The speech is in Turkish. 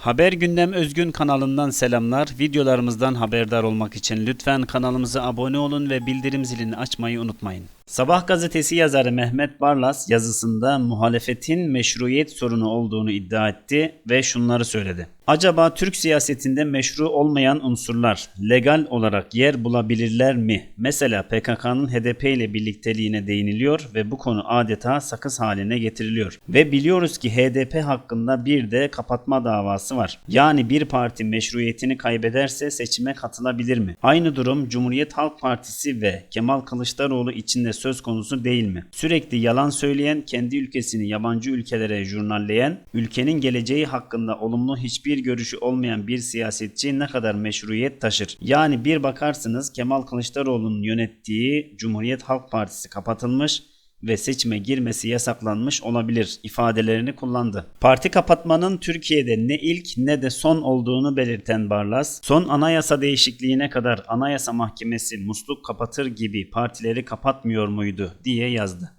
Haber Gündem Özgün kanalından selamlar. Videolarımızdan haberdar olmak için lütfen kanalımıza abone olun ve bildirim zilini açmayı unutmayın. Sabah gazetesi yazarı Mehmet Barlas yazısında muhalefetin meşruiyet sorunu olduğunu iddia etti ve şunları söyledi. Acaba Türk siyasetinde meşru olmayan unsurlar legal olarak yer bulabilirler mi? Mesela PKK'nın HDP ile birlikteliğine değiniliyor ve bu konu adeta sakız haline getiriliyor. Ve biliyoruz ki HDP hakkında bir de kapatma davası var. Yani bir parti meşruiyetini kaybederse seçime katılabilir mi? Aynı durum Cumhuriyet Halk Partisi ve Kemal Kılıçdaroğlu için de söz konusu değil mi? Sürekli yalan söyleyen, kendi ülkesini yabancı ülkelere jurnalleyen, ülkenin geleceği hakkında olumlu hiçbir görüşü olmayan bir siyasetçi ne kadar meşruiyet taşır? Yani bir bakarsınız Kemal Kılıçdaroğlu'nun yönettiği Cumhuriyet Halk Partisi kapatılmış ve seçime girmesi yasaklanmış olabilir ifadelerini kullandı. Parti kapatmanın Türkiye'de ne ilk ne de son olduğunu belirten Barlas, son anayasa değişikliğine kadar Anayasa Mahkemesi musluk kapatır gibi partileri kapatmıyor muydu diye yazdı.